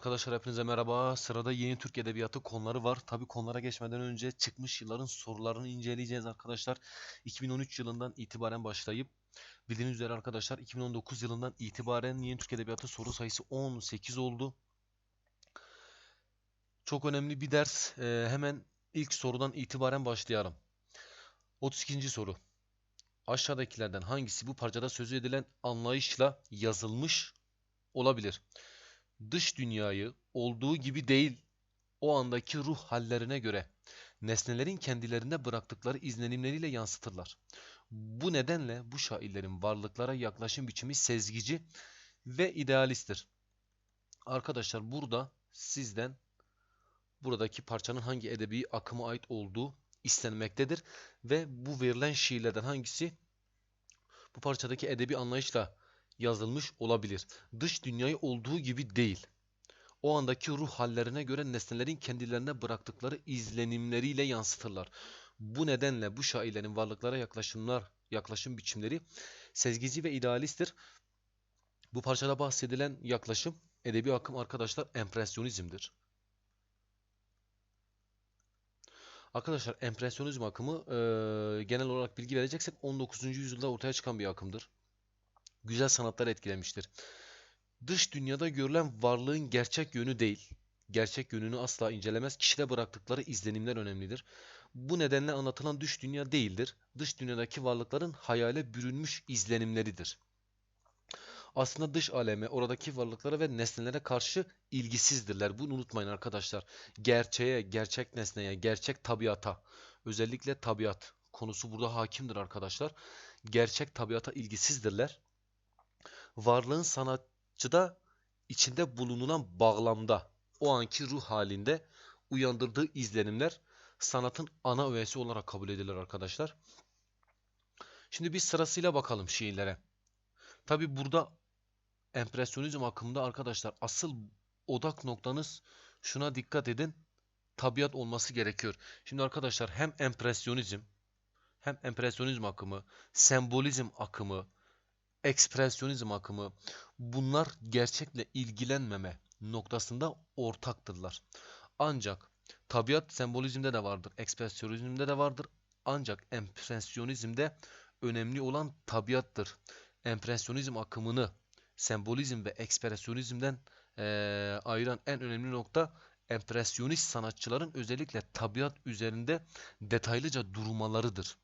Arkadaşlar hepinize merhaba. Sırada yeni Türk Edebiyatı konuları var. Tabi konulara geçmeden önce çıkmış yılların sorularını inceleyeceğiz arkadaşlar. 2013 yılından itibaren başlayıp bildiğiniz üzere arkadaşlar 2019 yılından itibaren yeni Türk Edebiyatı soru sayısı 18 oldu. Çok önemli bir ders. Ee, hemen ilk sorudan itibaren başlayalım. 32. soru. Aşağıdakilerden hangisi bu parçada sözü edilen anlayışla yazılmış olabilir? Dış dünyayı olduğu gibi değil, o andaki ruh hallerine göre nesnelerin kendilerine bıraktıkları izlenimleriyle yansıtırlar. Bu nedenle bu şairlerin varlıklara yaklaşım biçimi sezgici ve idealisttir. Arkadaşlar burada sizden buradaki parçanın hangi edebi akıma ait olduğu istenmektedir ve bu verilen şiirlerden hangisi bu parçadaki edebi anlayışla yazılmış olabilir. Dış dünyayı olduğu gibi değil. O andaki ruh hallerine göre nesnelerin kendilerine bıraktıkları izlenimleriyle yansıtırlar. Bu nedenle bu şairlerin varlıklara yaklaşımlar, yaklaşım biçimleri sezgici ve idealisttir. Bu parçada bahsedilen yaklaşım edebi akım arkadaşlar empresyonizmdir. Arkadaşlar empresyonizm akımı e, genel olarak bilgi vereceksek 19. yüzyılda ortaya çıkan bir akımdır güzel sanatları etkilemiştir. Dış dünyada görülen varlığın gerçek yönü değil, gerçek yönünü asla incelemez, kişide bıraktıkları izlenimler önemlidir. Bu nedenle anlatılan dış dünya değildir, dış dünyadaki varlıkların hayale bürünmüş izlenimleridir. Aslında dış aleme, oradaki varlıklara ve nesnelere karşı ilgisizdirler. Bunu unutmayın arkadaşlar. Gerçeğe, gerçek nesneye, gerçek tabiata, özellikle tabiat konusu burada hakimdir arkadaşlar. Gerçek tabiata ilgisizdirler varlığın sanatçıda içinde bulunulan bağlamda o anki ruh halinde uyandırdığı izlenimler sanatın ana öğesi olarak kabul edilir arkadaşlar. Şimdi biz sırasıyla bakalım şiirlere. Tabi burada empresyonizm akımında arkadaşlar asıl odak noktanız şuna dikkat edin. Tabiat olması gerekiyor. Şimdi arkadaşlar hem empresyonizm hem empresyonizm akımı, sembolizm akımı, ekspresyonizm akımı bunlar gerçekle ilgilenmeme noktasında ortaktırlar. Ancak tabiat sembolizmde de vardır, ekspresyonizmde de vardır. Ancak empresyonizmde önemli olan tabiattır. Empresyonizm akımını sembolizm ve ekspresyonizmden e, ayıran en önemli nokta empresyonist sanatçıların özellikle tabiat üzerinde detaylıca durmalarıdır.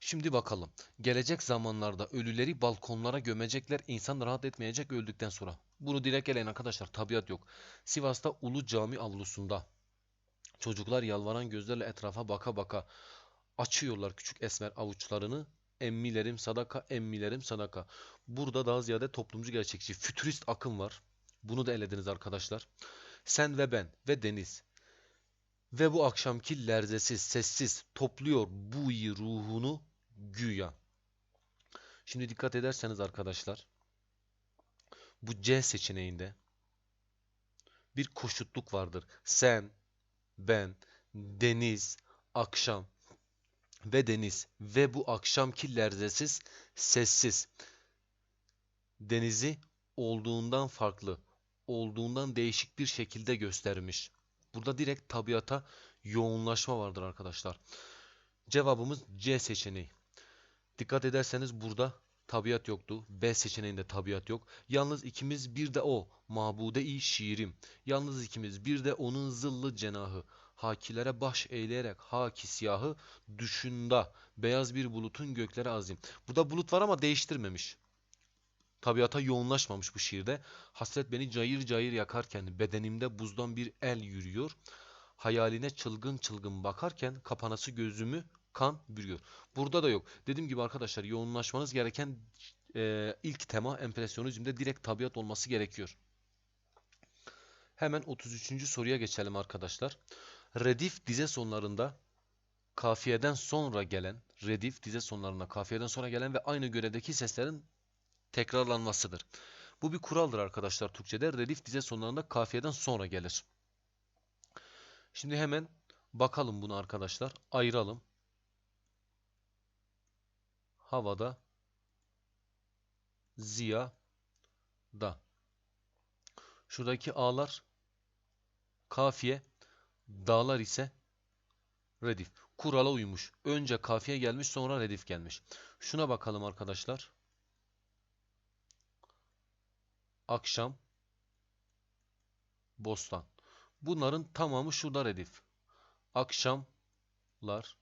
Şimdi bakalım. Gelecek zamanlarda ölüleri balkonlara gömecekler. İnsan rahat etmeyecek öldükten sonra. Bunu direkt eleyin arkadaşlar. Tabiat yok. Sivas'ta Ulu Cami avlusunda çocuklar yalvaran gözlerle etrafa baka baka açıyorlar küçük esmer avuçlarını. Emmilerim sadaka, emmilerim sadaka. Burada daha ziyade toplumcu gerçekçi, fütürist akım var. Bunu da elediniz arkadaşlar. Sen ve ben ve deniz ve bu akşamki lerzesiz, sessiz topluyor bu ruhunu güya. Şimdi dikkat ederseniz arkadaşlar bu C seçeneğinde bir koşutluk vardır. Sen, ben, deniz, akşam ve deniz ve bu akşamki lerzesiz, sessiz. Denizi olduğundan farklı, olduğundan değişik bir şekilde göstermiş. Burada direkt tabiata yoğunlaşma vardır arkadaşlar. Cevabımız C seçeneği. Dikkat ederseniz burada tabiat yoktu. B seçeneğinde tabiat yok. Yalnız ikimiz bir de o. Mabude-i şiirim. Yalnız ikimiz bir de onun zıllı cenahı. Hakilere baş eğleyerek haki siyahı düşünda beyaz bir bulutun göklere azim. Burada bulut var ama değiştirmemiş. Tabiata yoğunlaşmamış bu şiirde. Hasret beni cayır cayır yakarken bedenimde buzdan bir el yürüyor. Hayaline çılgın çılgın bakarken kapanası gözümü kan bürüyor. Burada da yok. Dediğim gibi arkadaşlar yoğunlaşmanız gereken e, ilk tema empresyonizmde direkt tabiat olması gerekiyor. Hemen 33. soruya geçelim arkadaşlar. Redif dize sonlarında kafiyeden sonra gelen, redif dize sonlarında kafiyeden sonra gelen ve aynı görevdeki seslerin tekrarlanmasıdır. Bu bir kuraldır arkadaşlar Türkçe'de. Redif dize sonlarında kafiyeden sonra gelir. Şimdi hemen bakalım bunu arkadaşlar. Ayıralım havada ziya da. Şuradaki A'lar kafiye, dağlar ise redif. Kurala uymuş. Önce kafiye gelmiş sonra redif gelmiş. Şuna bakalım arkadaşlar. Akşam, bostan. Bunların tamamı şurada redif. Akşamlar,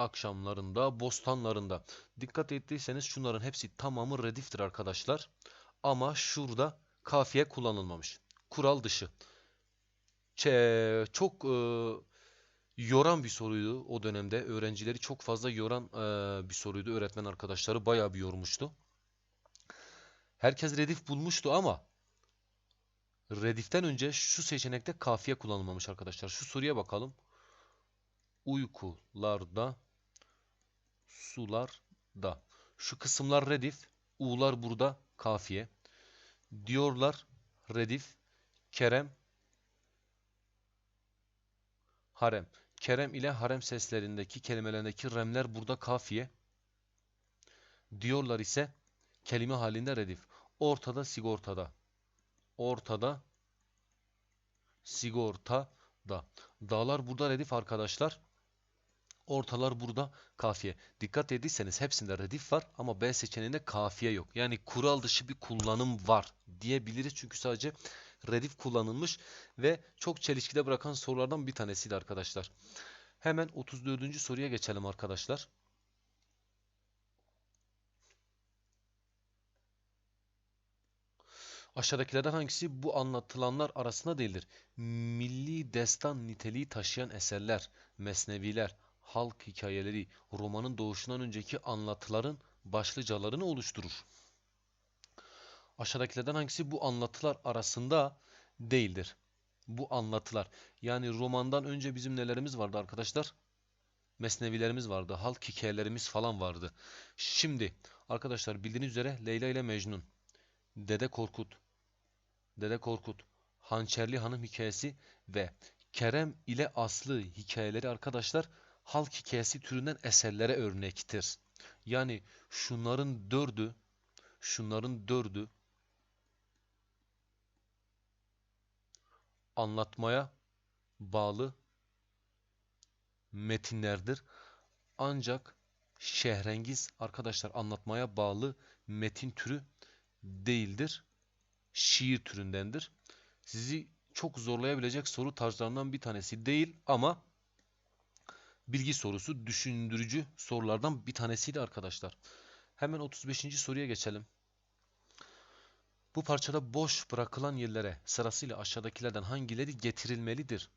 akşamlarında, bostanlarında. Dikkat ettiyseniz şunların hepsi tamamı rediftir arkadaşlar. Ama şurada kafiye kullanılmamış. Kural dışı. Çe çok e, yoran bir soruydu o dönemde. Öğrencileri çok fazla yoran e, bir soruydu. Öğretmen arkadaşları bayağı bir yormuştu. Herkes redif bulmuştu ama rediften önce şu seçenekte kafiye kullanılmamış arkadaşlar. Şu soruya bakalım. Uykularda, sularda. Şu kısımlar redif. U'lar burada kafiye. Diyorlar redif. Kerem, harem. Kerem ile harem seslerindeki kelimelerindeki remler burada kafiye. Diyorlar ise kelime halinde redif. Ortada sigortada. Ortada sigortada. Dağlar burada redif arkadaşlar. Ortalar burada kafiye. Dikkat ettiyseniz hepsinde redif var ama B seçeneğinde kafiye yok. Yani kural dışı bir kullanım var diyebiliriz. Çünkü sadece redif kullanılmış ve çok çelişkide bırakan sorulardan bir tanesiydi arkadaşlar. Hemen 34. soruya geçelim arkadaşlar. Aşağıdakilerden hangisi bu anlatılanlar arasında değildir? Milli destan niteliği taşıyan eserler, mesneviler, halk hikayeleri, romanın doğuşundan önceki anlatıların başlıcalarını oluşturur. Aşağıdakilerden hangisi bu anlatılar arasında değildir? Bu anlatılar. Yani romandan önce bizim nelerimiz vardı arkadaşlar? Mesnevilerimiz vardı, halk hikayelerimiz falan vardı. Şimdi arkadaşlar bildiğiniz üzere Leyla ile Mecnun, Dede Korkut, Dede Korkut, Hançerli Hanım hikayesi ve Kerem ile Aslı hikayeleri arkadaşlar halk hikayesi türünden eserlere örnektir. Yani şunların dördü, şunların dördü anlatmaya bağlı metinlerdir. Ancak şehrengiz arkadaşlar anlatmaya bağlı metin türü değildir. Şiir türündendir. Sizi çok zorlayabilecek soru tarzlarından bir tanesi değil ama bilgi sorusu düşündürücü sorulardan bir tanesiydi arkadaşlar. Hemen 35. soruya geçelim. Bu parçada boş bırakılan yerlere sırasıyla aşağıdakilerden hangileri getirilmelidir?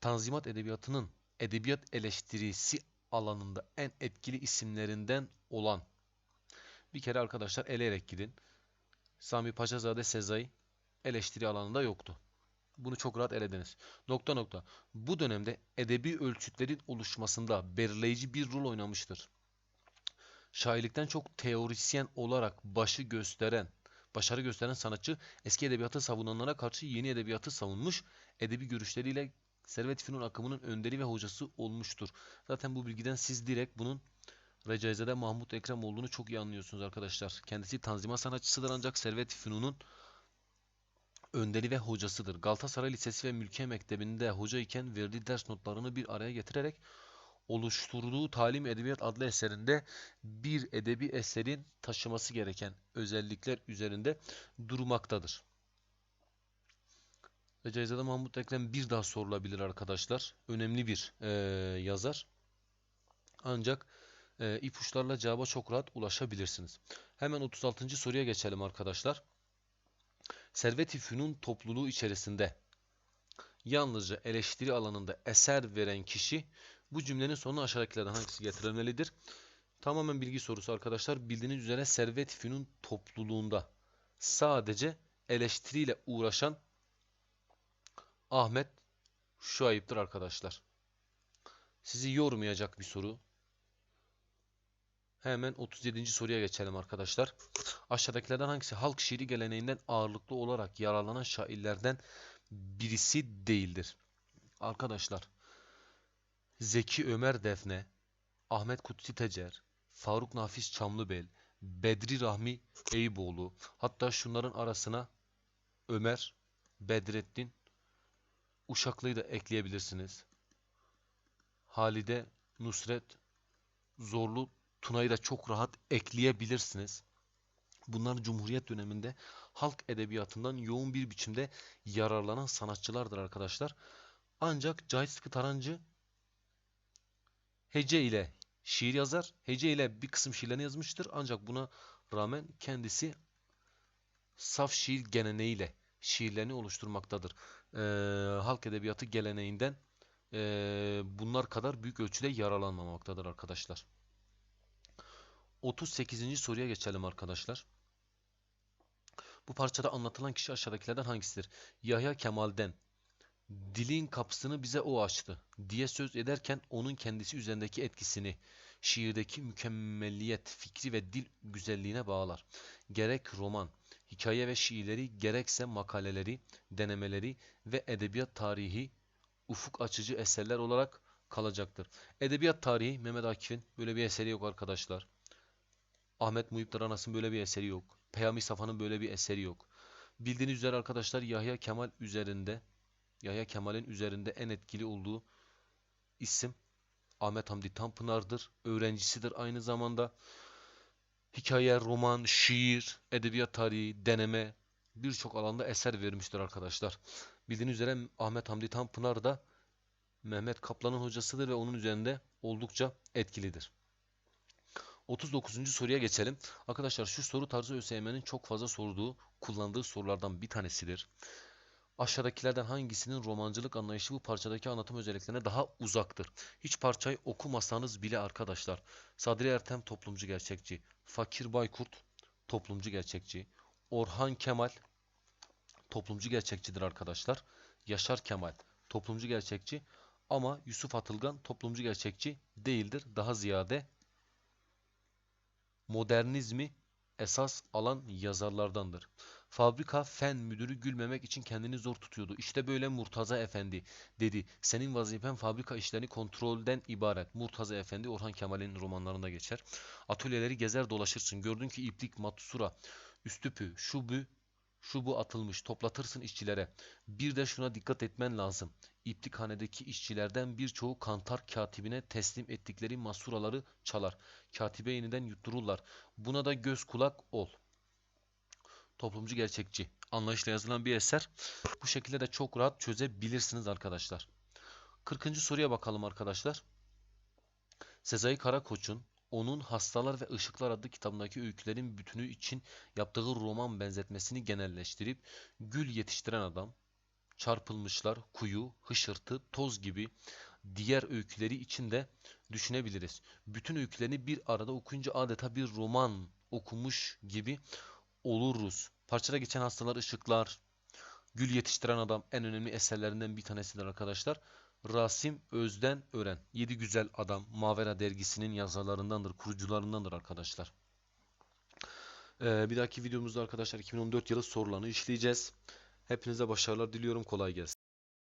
Tanzimat edebiyatının edebiyat eleştirisi alanında en etkili isimlerinden olan bir kere arkadaşlar eleyerek gidin. Sami Paşazade Sezai eleştiri alanında yoktu. Bunu çok rahat elediniz. Nokta nokta. Bu dönemde edebi ölçütlerin oluşmasında belirleyici bir rol oynamıştır. Şairlikten çok teorisyen olarak başı gösteren, başarı gösteren sanatçı eski edebiyatı savunanlara karşı yeni edebiyatı savunmuş, edebi görüşleriyle Servet Fünun akımının önderi ve hocası olmuştur. Zaten bu bilgiden siz direkt bunun Recaizade Mahmut Ekrem olduğunu çok iyi anlıyorsunuz arkadaşlar. Kendisi tanzimat sanatçısıdır ancak Servet Fünun'un önderi ve hocasıdır. Galatasaray Lisesi ve Mülkiye Mektebi'nde hoca iken verdiği ders notlarını bir araya getirerek oluşturduğu Talim Edebiyat adlı eserinde bir edebi eserin taşıması gereken özellikler üzerinde durmaktadır. Recaizade Mahmut Ekrem bir daha sorulabilir arkadaşlar. Önemli bir e, yazar. Ancak e, ipuçlarla cevaba çok rahat ulaşabilirsiniz. Hemen 36. soruya geçelim arkadaşlar. Servet-i Fünun topluluğu içerisinde yalnızca eleştiri alanında eser veren kişi bu cümlenin sonuna aşağıdakilerden hangisi getirilmelidir? Tamamen bilgi sorusu arkadaşlar. Bildiğiniz üzere Servet-i Fünun topluluğunda sadece eleştiriyle uğraşan Ahmet Şuayb'dır arkadaşlar. Sizi yormayacak bir soru. Hemen 37. soruya geçelim arkadaşlar. Aşağıdakilerden hangisi halk şiiri geleneğinden ağırlıklı olarak yararlanan şairlerden birisi değildir? Arkadaşlar Zeki Ömer Defne, Ahmet Kutsi Tecer, Faruk Nafiz Çamlıbel, Bedri Rahmi Eyüboğlu, hatta şunların arasına Ömer, Bedrettin, Uşaklı'yı da ekleyebilirsiniz. Halide, Nusret, Zorlu, Tuna'yı da çok rahat ekleyebilirsiniz. Bunlar Cumhuriyet döneminde halk edebiyatından yoğun bir biçimde yararlanan sanatçılardır arkadaşlar. Ancak Cahit Sıtkı Tarancı hece ile şiir yazar. Hece ile bir kısım şiirlerini yazmıştır. Ancak buna rağmen kendisi saf şiir geleneğiyle şiirlerini oluşturmaktadır. Ee, halk edebiyatı geleneğinden ee, bunlar kadar büyük ölçüde yararlanmamaktadır arkadaşlar. 38. soruya geçelim arkadaşlar. Bu parçada anlatılan kişi aşağıdakilerden hangisidir? Yahya Kemal'den dilin kapısını bize o açtı diye söz ederken onun kendisi üzerindeki etkisini şiirdeki mükemmelliyet fikri ve dil güzelliğine bağlar. Gerek roman, hikaye ve şiirleri gerekse makaleleri, denemeleri ve edebiyat tarihi ufuk açıcı eserler olarak kalacaktır. Edebiyat tarihi Mehmet Akif'in böyle bir eseri yok arkadaşlar. Ahmet Muhip Daranas'ın böyle bir eseri yok. Peyami Safa'nın böyle bir eseri yok. Bildiğiniz üzere arkadaşlar Yahya Kemal üzerinde Yahya Kemal'in üzerinde en etkili olduğu isim Ahmet Hamdi Tanpınar'dır. Öğrencisidir aynı zamanda. Hikaye, roman, şiir, edebiyat tarihi, deneme birçok alanda eser vermiştir arkadaşlar. Bildiğiniz üzere Ahmet Hamdi Tanpınar da Mehmet Kaplan'ın hocasıdır ve onun üzerinde oldukça etkilidir. 39. soruya geçelim. Arkadaşlar şu soru tarzı ÖSYM'nin çok fazla sorduğu, kullandığı sorulardan bir tanesidir. Aşağıdakilerden hangisinin romancılık anlayışı bu parçadaki anlatım özelliklerine daha uzaktır? Hiç parçayı okumasanız bile arkadaşlar. Sadri Ertem toplumcu gerçekçi, Fakir Baykurt toplumcu gerçekçi, Orhan Kemal toplumcu gerçekçidir arkadaşlar. Yaşar Kemal toplumcu gerçekçi ama Yusuf Atılgan toplumcu gerçekçi değildir. Daha ziyade modernizmi esas alan yazarlardandır. Fabrika fen müdürü gülmemek için kendini zor tutuyordu. İşte böyle Murtaza Efendi dedi. Senin vazifen fabrika işlerini kontrolden ibaret. Murtaza Efendi Orhan Kemal'in romanlarında geçer. Atölyeleri gezer dolaşırsın. Gördün ki iplik, matsura, üstüpü, şu bu, şu bu atılmış. Toplatırsın işçilere. Bir de şuna dikkat etmen lazım. İplikhanedeki işçilerden birçoğu kantar katibine teslim ettikleri masuraları çalar. Katibe yeniden yuttururlar. Buna da göz kulak ol. Toplumcu gerçekçi. Anlayışla yazılan bir eser. Bu şekilde de çok rahat çözebilirsiniz arkadaşlar. 40. soruya bakalım arkadaşlar. Sezai Karakoç'un onun Hastalar ve Işıklar adlı kitabındaki öykülerin bütünü için yaptığı roman benzetmesini genelleştirip gül yetiştiren adam, çarpılmışlar, kuyu, hışırtı, toz gibi diğer öyküleri için de düşünebiliriz. Bütün öykülerini bir arada okuyunca adeta bir roman okumuş gibi oluruz. Parçada geçen hastalar, ışıklar, gül yetiştiren adam en önemli eserlerinden bir tanesidir arkadaşlar. Rasim Özden Ören. Yedi Güzel Adam. Mavera dergisinin yazarlarındandır, kurucularındandır arkadaşlar. Ee, bir dahaki videomuzda arkadaşlar 2014 yılı sorularını işleyeceğiz. Hepinize başarılar diliyorum. Kolay gelsin.